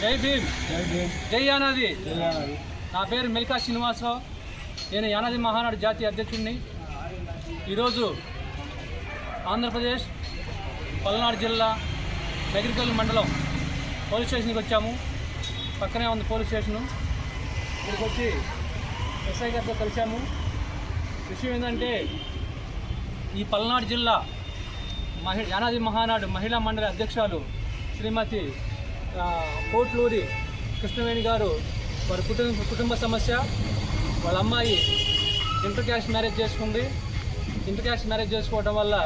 జై భీమ్. జై భీమ్. జై యానాది. నా పేరు మెల్కా శ్రీనివాసరావు. నేను యానాది మహానాడు జాతీయ అధ్యక్షుడిని. ఈరోజు ఆంధ్రప్రదేశ్ పల్నాడు జిల్లా నగరికల్ మండలం పోలీస్ స్టేషన్కి వచ్చాము. పక్కనే ఉంది పోలీస్ స్టేషను. ఇక్కడికి వచ్చి ఎస్ఐ గారితో కలిసాము విషయం ఏంటంటే ఈ పల్నాడు జిల్లా మహి యానాది మహానాడు మహిళా మండలి అధ్యక్షురాలు శ్రీమతి కోట్లూరి కృష్ణవేణి గారు వారి కుటుంబ కుటుంబ సమస్య వాళ్ళ అమ్మాయి ఇంటర్ క్యాష్ మ్యారేజ్ చేసుకుంది. ఇంటర్ క్యాష్ మ్యారేజ్ చేసుకోవడం వల్ల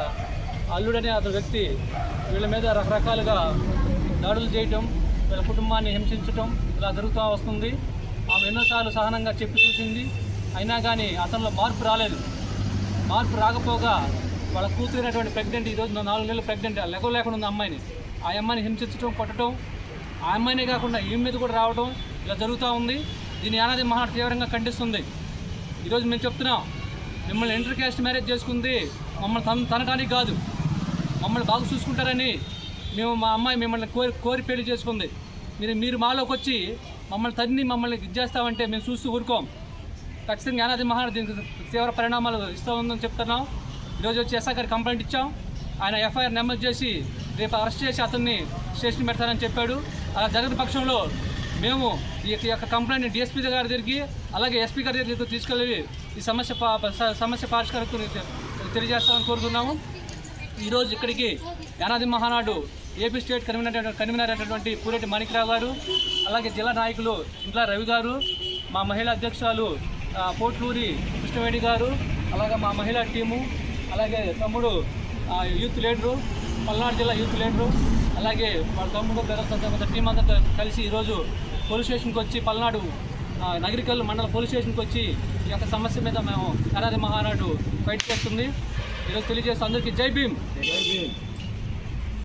అల్లుడనే అతని వ్యక్తి వీళ్ళ మీద రకరకాలుగా దాడులు చేయటం వీళ్ళ కుటుంబాన్ని హింసించటం ఇలా జరుగుతూ వస్తుంది. ఆమె ఎన్నోసార్లు సహనంగా చెప్పి చూసింది. అయినా కానీ అతనిలో మార్పు రాలేదు. మార్పు రాకపోగా వాళ్ళ కూతురైనటువంటి ప్రెగ్నెంట్ ఈరోజు నాలుగు నెలలు ప్రెగ్నెంట్ లెక్క లేకుండా ఉన్న అమ్మాయిని. ఆ అమ్మాయిని హింసించడం కొట్టడం ఆ అమ్మాయినే కాకుండా ఈ మీద కూడా రావడం ఇలా జరుగుతూ ఉంది. దీని యానాది మహా తీవ్రంగా ఖండిస్తుంది. ఈరోజు మేము చెప్తున్నాం మిమ్మల్ని ఇంటర్ క్యాస్ట్ మ్యారేజ్ చేసుకుంది మమ్మల్ని తన తనటానికి కాదు. మమ్మల్ని బాగా చూసుకుంటారని మేము మా అమ్మాయి మిమ్మల్ని కోరి కోరి పెళ్ళి చేసుకుంది. మీరు మీరు మాలోకి వచ్చి మమ్మల్ని తన్ని మమ్మల్ని ఇది చేస్తామంటే మేము చూస్తూ ఊరుకోం. ఖచ్చితంగా యానాది మహా దీనికి తీవ్ర పరిణామాలు ఇస్తూ ఉందని చెప్తున్నాం. ఈరోజు వచ్చి ఎస్ఆర్ గారికి కంప్లైంట్ ఇచ్చాం. ఆయన ఎఫ్ఐఆర్ నెంబర్ చేసి రేపు అరెస్ట్ చేసి అతన్ని స్టేషన్ పెడతానని చెప్పాడు. అలా జరగని పక్షంలో మేము ఈ యొక్క- ఈ కంప్లైంట్ డిఎస్పీ గారి దగ్గరికి అలాగే ఎస్పీ గారి దగ్గరికి తీసుకెళ్ళి ఈ సమస్య పా- సమస్య పరిష్కారం తెలియజేస్తామని కోరుతున్నాము. ఈరోజు ఇక్కడికి Yanadi Mahanadu AP state convener convener అయినటువంటి పూరెడ్డి మాణిక్రావు గారు అలాగే జిల్లా నాయకులు ఇంట్లా రవి గారు మా మహిళా అధ్యక్షురాలు పోట్లూరి కృష్ణవేణి గారు అలాగే మా మహిళా టీము అలాగే తమ్ముడు యూత్ లీడరు పల్నాడు జిల్లా యూత్ లీడరు అలాగే వాళ్ళ తమ్ముడు బ్రదర్స్ అంతా టీం అంతా కలిసి ఈరోజు పోలీస్ స్టేషన్కి వచ్చి పల్నాడు నగరికల్ మండల పోలీస్ స్టేషన్కి వచ్చి ఈ యొక్క సమస్య మీద మేము కరారి మహానాడు ఫైట్ చేస్తుంది. ఈరోజు తెలియజేస్తూ అందరికీ జై భీమ్. జై భీమ్.